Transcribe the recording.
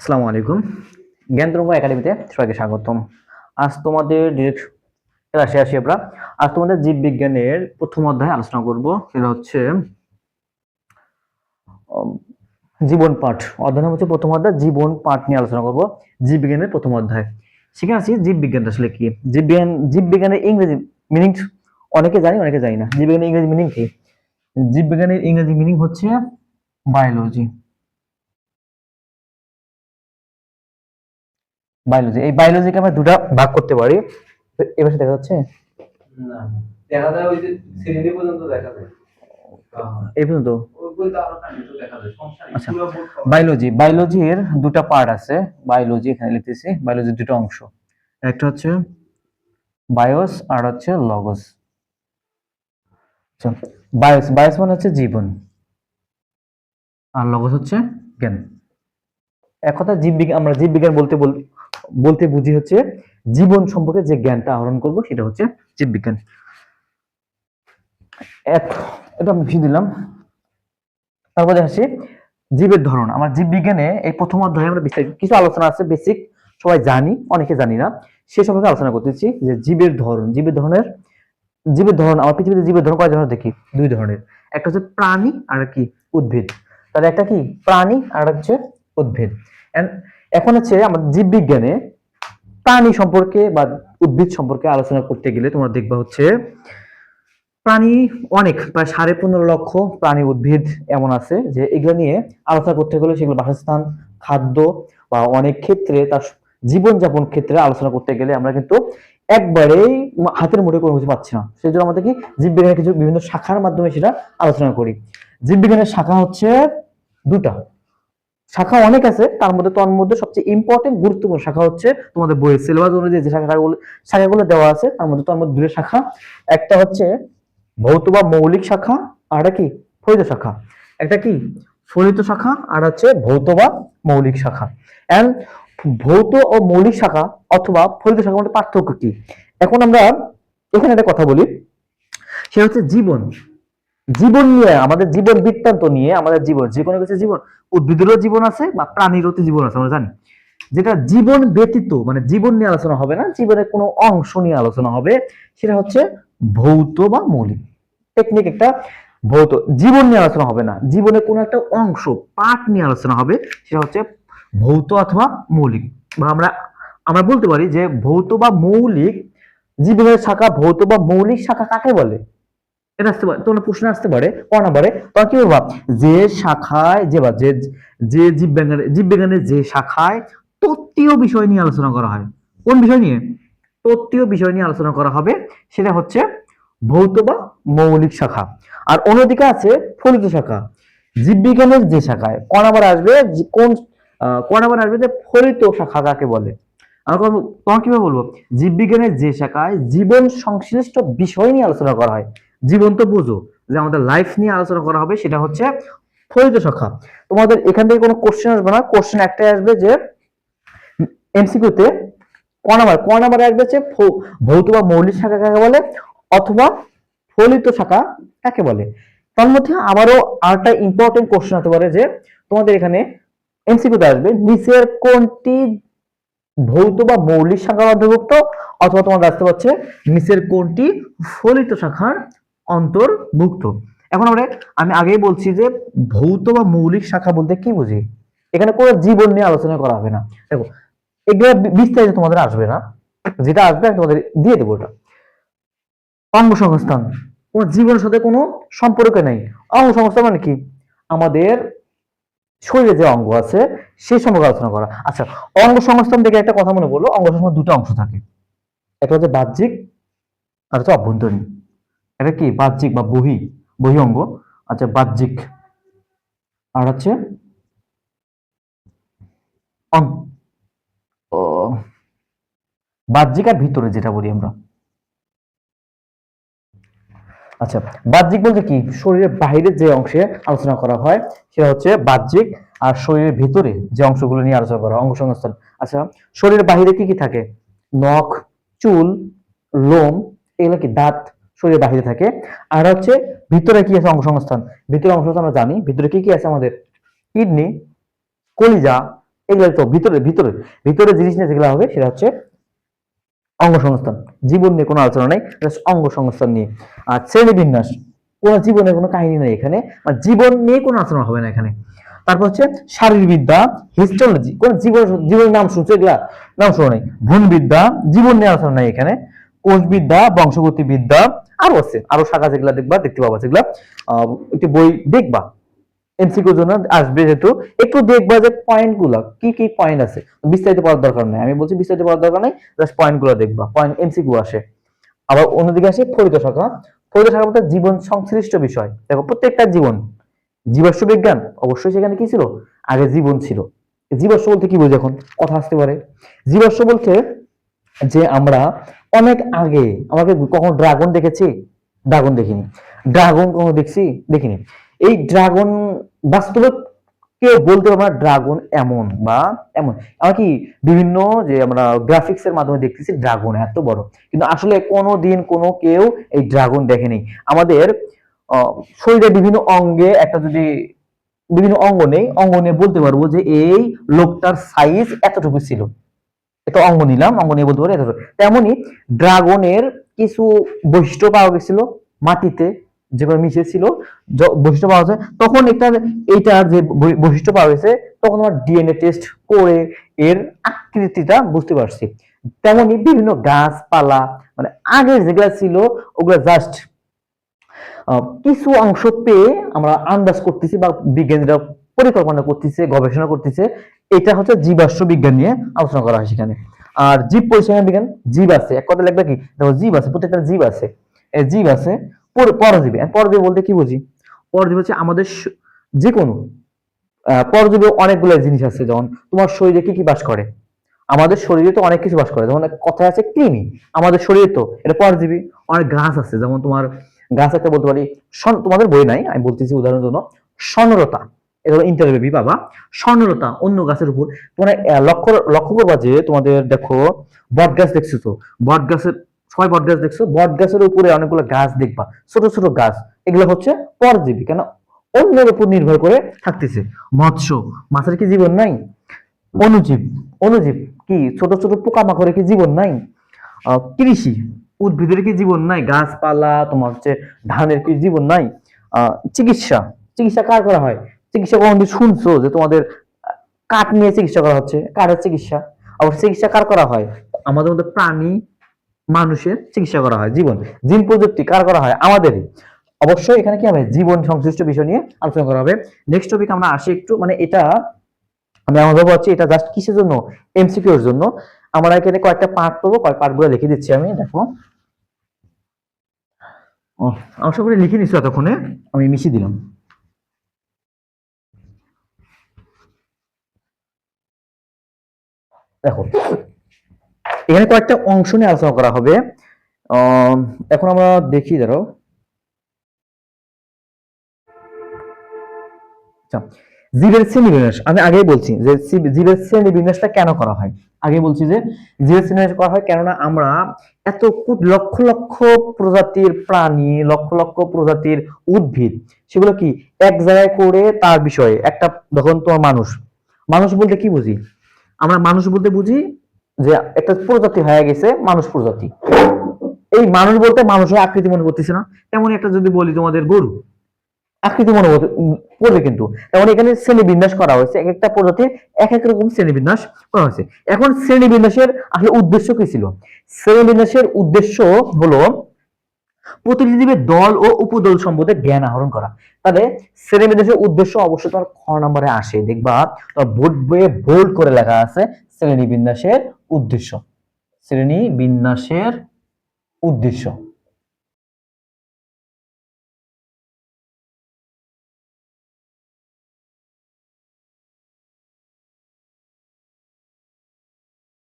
আসসালামু আলাইকুম। জ্ঞানতরঙ্গ একাডেমিতে সবাইকে স্বাগতম। আজ তোমাদের ডিরেক্ট ক্লাসে আসি আমরা। আজ তোমাদের জীববিজ্ঞানের প্রথম অধ্যায় আলোচনা করব। সেটা হচ্ছে জীবন পাঠ। অধ্যায় হচ্ছে প্রথম অধ্যায়, জীবন পাঠ নিয়ে আলোচনা করব। জীববিজ্ঞানের প্রথম অধ্যায়। শিখে আছি জীববিজ্ঞান আসলে কি? জীববিজ্ঞান, জীববিজ্ঞানের ইংরেজি মিনিং অনেকে জানি অনেকে জানি না। জীববিজ্ঞানের ইংরেজি মিনিং কি? জীববিজ্ঞানের ইংরেজি মিনিং হচ্ছে বায়োলজি বায়োলজি এই বায়োলজিকে আমরা দুটা ভাগ করতে পারি। এবার দেখা যাচ্ছে? না দেখা যায় ওই যে শ্রেণি পর্যন্ত দেখা যায়। এই পর্যন্ত? আচ্ছা। বায়োলজি বায়োলজির দুটা পার্ট আছে। বায়োলজি এখানে লিখতেছি। বায়োলজির দুটো অংশ। একটা হচ্ছে বায়োস আর হচ্ছে লগস বায়োস বায়োস মানে হচ্ছে জীবন। আর লগস হচ্ছে জ্ঞান। এক কথা জীববিজ্ঞান আমরা জীববিজ্ঞান বলতে বল- বলতে বুঝি হচ্ছে জীবন সম্পর্কে যে জ্ঞানটা আহরণ করব সেটা হচ্ছে জীববিজ্ঞান। এক, এটা আমি দিলাম তারপরে আসি, জীবের ধরন। আমার জীববিজ্ঞানে এই প্রথম অধ্যায়ে আমরা বিস্তারিত কিছু আলোচনা আছে বেসিক সবাই জানি, অনেকে জানি না। সে সম্পর্কে আলোচনা করতেছি যে জীবের ধরন, জীবের ধরনের, জীবের ধরন, আমার পৃথিবীতে জীবের ধরন কয় ধরনের দেখি? দুই ধরনের। একটা হচ্ছে প্রাণী, আর কি? উদ্ভিদ। তাহলে একটা কি? প্রাণী, আর হচ্ছে উদ্ভিদ। এখন হচ্ছে আমাদের জীববিজ্ঞানে প্রাণী সম্পর্কে বা উদ্ভিদ সম্পর্কে আলোচনা করতে গেলে তোমরা দেখবা হচ্ছে প্রাণী অনেক, প্রায় সাড়ে পনেরো লক্ষ প্রাণী উদ্ভিদ এমন আছে যে এগুলো নিয়ে আলোচনা করতে গেলে সেগুলো বাসস্থান, খাদ্য বা অনেক ক্ষেত্রে তার জীবনযাপন ক্ষেত্রে আলোচনা করতে গেলে আমরা কিন্তু একবারেই হাতের মুঠে কোনো কিছু পাচ্ছি না। সেই জন্য আমাদের কি জীববিজ্ঞানের কিছু বিভিন্ন শাখার মাধ্যমে সেটা আলোচনা করি। জীববিজ্ঞানের শাখা হচ্ছে দুটা শাখা অনেক আছে, তার মধ্যে তোর মধ্যে সবচেয়ে ইম্পর্টেন্ট গুরুত্বপূর্ণ শাখা হচ্ছে তোমাদের বইয়ের সিলেবাস অনুযায়ী যে শাখাগুলো শাখাগুলো দেওয়া আছে, তার মধ্যে তোর মধ্যে দুটো শাখা। একটা হচ্ছে ভৌত বা মৌলিক শাখা, আর কি? ফলিত শাখা। একটা কি? ফলিত শাখা, আর হচ্ছে ভৌত বা মৌলিক শাখা। এন্ড ভৌত ও মৌলিক শাখা অথবা ফলিত শাখার মধ্যে পার্থক্য কি? এখন আমরা এখানে একটা কথা বলি। সেটা হচ্ছে জীবন। জীবন নিয়ে, আমাদের জীবন বৃত্তান্ত নিয়ে, আমাদের জীবন, যে কোনো কিছু জীবন, উদ্ভিদেরও জীবন আছে বা প্রাণীরও তো জীবন আছে, আমরা জানি। যেটা জীবন ব্যতীত মানে জীবন নিয়ে আলোচনা হবে না, জীবনের কোনো অংশ নিয়ে আলোচনা হবে, সেটা হচ্ছে ভৌত বা মৌলিক। টেকনিক একটা ভৌত। জীবন নিয়ে আলোচনা হবে না জীবনের কোনো একটা অংশ পাঠ নিয়ে আলোচনা হবে, সেটা হচ্ছে ভৌত অথবা মৌলিক। বা আমরা আমরা বলতে পারি যে ভৌত বা মৌলিক, জীবনের শাখা ভৌত বা মৌলিক শাখা কাকে বলে? এটা আসতে পারে তোমার প্রশ্ন আসতে পারে ক নাম্বারে তখন কি বলবা? যে শাখায় যে বা যে যে জীববিজ্ঞানের জীববিজ্ঞানের যে শাখায় তত্ত্বীয় বিষয় নিয়ে আলোচনা করা হয়। কোন বিষয় নিয়ে? তত্ত্বীয় বিষয় নিয়ে আলোচনা করা হবে সেটা হচ্ছে ভৌত বা মৌলিক শাখা। আর অন্যদিকে আছে ফলিত শাখা। জীববিজ্ঞানের যে শাখায় ক নাম্বার আসবে কোন আহ, ক নাম্বার আসবে যে ফলিত শাখা কাকে বলে? তোমার কীভাবে বলব? জীববিজ্ঞানের যে শাখায় জীবন সংশ্লিষ্ট বিষয় নিয়ে আলোচনা করা হয়। জীবন তো বুঝো যে আমাদের লাইফ নিয়ে আলোচনা করা হবে, সেটা হচ্ছে ফলিত শাখা। তোমাদের এখান থেকে কোনো কোশ্চেন আসবে না। কোশ্চেন একটাই আসবে যে এমসিকিউতে ক নাম্বার, ক নাম্বারে আসবে যে ভৌত বা মৌলিক শাখা কাকে বলে? অথবা ফলিত শাখা কাকে বলে? তার মধ্যে আবারও আরেকটা ইম্পর্টেন্ট কোশ্চেন হতে পারে যে তোমাদের এখানে এমসিকিউতে আসবে, নিচের কোনটি ভৌত বা মৌলিক শাখার অন্তর্ভুক্ত? অথবা তোমার আসতে পারছে নিচের কোনটি ফলিত শাখার অন্তর্ভুক্ত। এখন আমরা, আমি আগেই বলছি যে ভৌত বা মৌলিক শাখা বলতে কি বুঝি? এখানে কোনো জীবন নিয়ে আলোচনা করা হবে না। দেখো, এগুলো বিস্তারিত তোমাদের আসবে না। যেটা আসবে, আমি তোমাদের দিয়ে দেবো ওটা অঙ্গ সংস্থান কোন জীবনের সাথে কোনো সম্পর্ক নেই। অঙ্গ সংস্থান মানে কি? আমাদের শরীরে যে অঙ্গ আছে সেই সম্পর্কে আলোচনা করা। আচ্ছা অঙ্গ সংস্থান থেকে একটা কথা মনে পড়ল। অঙ্গ সংস্থান দুটো অংশ থাকে। একটা হচ্ছে বাহ্যিক আর হচ্ছে অভ্যন্তরীণ। এটা কি? বাহ্যিক বা বহি বহি অঙ্গ আচ্ছা বাহ্যিক। আর হচ্ছে? বাহ্যিক আর ভিতরে যেটা বলি আমরা। আচ্ছা বাহ্যিক বলতে কি? শরীরের বাইরের যে অংশে আলোচনা করা হয়, সেটা হচ্ছে বাহ্যিক আর শরীরের ভিতরে যে অংশগুলো নিয়ে আলোচনা করা অঙ্গ সংস্থান আচ্ছা শরীরের বাহিরে কি কি থাকে? নখ, চুল, লোম, এগুলো কি দাঁত? শরীরের বাইরে থাকে। আর হচ্ছে ভিতরে কি আছে অঙ্গ সংস্থান ভিতরে অংশ আমরা জানি। ভিতরে কি কি আছে আমাদের? কিডনি, কলিজা, এগুলো তো ভিতরে ভিতরে ভিতরে জিনিস নিয়ে যেগুলো হবে সেটা হচ্ছে অঙ্গ সংস্থান জীবন নিয়ে কোনো আলোচনা নেই এটা হচ্ছে অঙ্গ সংস্থান নিয়ে। আর শ্রেণি বিন্যাস কোনো জীবনের কোনো কাহিনী নেই এখানে। আর জীবন নিয়ে কোনো আলোচনা হবে না এখানে। তারপর হচ্ছে শারীরবিদ্যা হিস্টোলজি কোন জীবন জীবনের নাম শুনছো এগুলা? নাম শোনো নাই। ভ্রূণবিদ্যা, জীবন নিয়ে আলোচনা নাই এখানে। কোষবিদ্যা বংশগতি বিদ্যা আরও আছে। আরও শাখা যেগুলা দেখবা, দেখতে পাবা যেগুলা একটি বই দেখবা। এমসিকিউর জন্য আসবে যেহেতু। একটু দেখবা যে পয়েন্টগুলা কি কি পয়েন্ট আছে? বিস্তারিত পড়ার দরকার নেই। আমি বলছি বিস্তারিত পড়ার দরকার নেই জাস্ট পয়েন্টগুলো দেখবা। পয়েন্ট এমসিকিউ আসে। আবার অন্যদিকে আসে শাখা। শাখা বলতে জীবন সংশ্লিষ্ট বিষয়। দেখো, প্রত্যেকটা জীবন, জীবাশ্ম বিজ্ঞান, অবশ্যই সেখানে কি ছিল? আগে জীবন ছিল। জীবাশ্ম বলতে কি বোঝো এখন? কথা আসতে পারে। জীবাশ্ম বলতে যে আমরা অনেক আগে আমাকে কখন ড্রাগন দেখেছি? ড্রাগন দেখিনি। ড্রাগন কখনো দেখছি? দেখিনি। এই ড্রাগন বাস্তবে কেউ বলতে পারবে না ড্রাগন এমন বা এমন। আমরা কি বিভিন্ন যে আমরা গ্রাফিক্স এর মাধ্যমে দেখতেছি ড্রাগন এত বড়। কিন্তু আসলে কোনো দিন কোনো কেউ এই ড্রাগন দেখেনি। আমাদের শরীরের বিভিন্ন অঙ্গে একটা যদি বিভিন্ন অঙ্গ নেই, অঙ্গ নিয়ে বলতে পারব যে এই লোকটার সাইজ এতটুকু ছিল। এটা অঙ্গ নিলাম, অঙ্গ নিয়ে বলতে পারি এতটুকু তেমনি ড্রাগনের কিছু বৈশিষ্ট্য পাওয়া গেছিল মাটিতে যেগুলো মিশে ছিল বৈশিষ্ট্য পাওয়া যায়, তখন এটা এইটার যে বৈশিষ্ট্য পাওয়া গেছে, তখন আমার ডিএনএ টেস্ট করে এর আকৃতিটা বুঝতে পারছি। তেমনি বিভিন্ন গাছপালা মানে আগের যেগুলা ছিল, ওগুলো জাস্ট কিছু অংশ পেয়ে আমরা আন্দাজ করতেছি বা বিজ্ঞানীরা পরিকল্পনা করতেছে, গবেষণা করতেছে এটা হচ্ছে জীবাশ্ম বিজ্ঞান নিয়ে আলোচনা করা হয় সেখানে। আর জীব পরিসংখ্যান বিজ্ঞান, জীব আছে। এক কথা লিখবে কি? দেখো, জীব আছে, প্রত্যেকটা জীব আছে। জীব আছে, পর- পরজীবী। পরজীবী বলতে কি বুঝি? পরজীবী হচ্ছে আমাদের যে কোনো পরজীবী অনেকগুলো জিনিস আছে। যেমন তোমার শরীরে কি কি বাস করে? আমাদের শরীরে তো অনেক কিছু বাস করে। যেমন কথা আছে কৃমি। আমাদের শরীরে তো এটা পরজীবী। অনেক গাছ আছে। যেমন তোমার গাছ একটা বলতে পারি তোমাদের বই নাই, আমি বলতেছি উদাহরণের জন্য স্বর্ণলতা এটা ইন্টারভিউ বাবা। স্বর্ণলতা, অন্য গাছের উপর। তোমরা লক্ষ্য লক্ষ্য করবা যে তোমাদের দেখো, বট গাছ দেখছ তো? বট গাছের ছয় বট গাছ দেখছ? বট গাছের উপরে অনেকগুলো গাছ দেখবা। ছোট ছোট গাছ। এগুলো হচ্ছে পরজীবী, কেন? অন্যের উপর নির্ভর করে থাকতেছে। মৎস্য, মাছের কি জীবন নাই? অনুজীব অনুজীব কি? ছোট ছোট পোকামাকড়ের কি জীবন নাই? কৃষি, উদ্ভিদের কি জীবন নাই? গাছপালা, তোমার হচ্ছে ধানের কি জীবন নাই? চিকিৎসা চিকিৎসা কার করা হয়? চিকিৎসা কোনদিন শুনছো যে তোমাদের কাঠ নিয়ে চিকিৎসা করা হচ্ছে, কাঠের চিকিৎসা? আবার চিকিৎসা কার করা হয়? আমাদের মধ্যে প্রাণী, মানুষের চিকিৎসা করা হয়, জীবন। জিন প্রযুক্তি কার করা হয়? আমাদেরই। অবশ্যই এখানে কি হবে? জীবন সংশ্লিষ্ট বিষয় নিয়ে আলোচনা করা হবে। নেক্সট টপিক আমরা আসি একটু মানে এটা আমি আমার হচ্ছে এটা জাস্ট কিসের জন্য? এমসিকিউ এর জন্য। আমরা এখানে কয়েকটা পার্ট করব কয়েক পার্টগুলো লিখে দিচ্ছি আমি, দেখো। আশা করি লিখে নিচ্ছি এতক্ষণে, আমি মিশিয়ে দিলাম। দেখো এখানে কয়েকটা অংশ নিয়ে আলোচনা করা হবে। এখন আমরা দেখি দাঁড়াও আচ্ছা জীবের শ্রেণি বিন্যাস আমি আগেই বলছি যে জীবের শ্রেণি বিন্যাসটা কেন করা হয়? আগে বলছি যে জীবের শ্রেণি বিন্যাস করা হয় কেননা আমরা এত লক্ষ লক্ষ প্রজাতির প্রাণী, লক্ষ লক্ষ প্রজাতির উদ্ভিদ, সেগুলো কি এক জায়গায় করে তার বিষয়ে, একটা যখন তোমার মানুষ। মানুষ বলতে কি বুঝি? আমরা মানুষ বলতে বুঝি যে একটা প্রজাতি হয়ে গেছে, মানুষ প্রজাতি। এই মানুষ বলতে মানুষের আকৃতি মনে করতেছে না। তেমন একটা যদি বলি তোমাদের গরু, আকৃতি মনে পড়বে কিন্তু। তেমন এখানে শ্রেণি বিন্যাস করা হয়েছে। এক একটা প্রজাতির এক এক রকম শ্রেণি বিন্যাস করা হয়েছে। এখন শ্রেণি বিন্যাসের আসলে উদ্দেশ্য কি ছিল? শ্রেণি বিন্যাসের উদ্দেশ্য হলো প্রতিটি জীবের দল ও উপদল সম্বন্ধে জ্ঞান আহরণ করা। তাহলে শ্রেণি বিন্যাসের উদ্দেশ্য অবশ্যই তোমার খ নম্বরে আসে, দেখবা তোমার বোর্ড বইয়ে বোল্ড করে লেখা আছে শ্রেণীবিন্যাসের উদ্দেশ্য। শ্রেণি বিন্যাসের উদ্দেশ্য।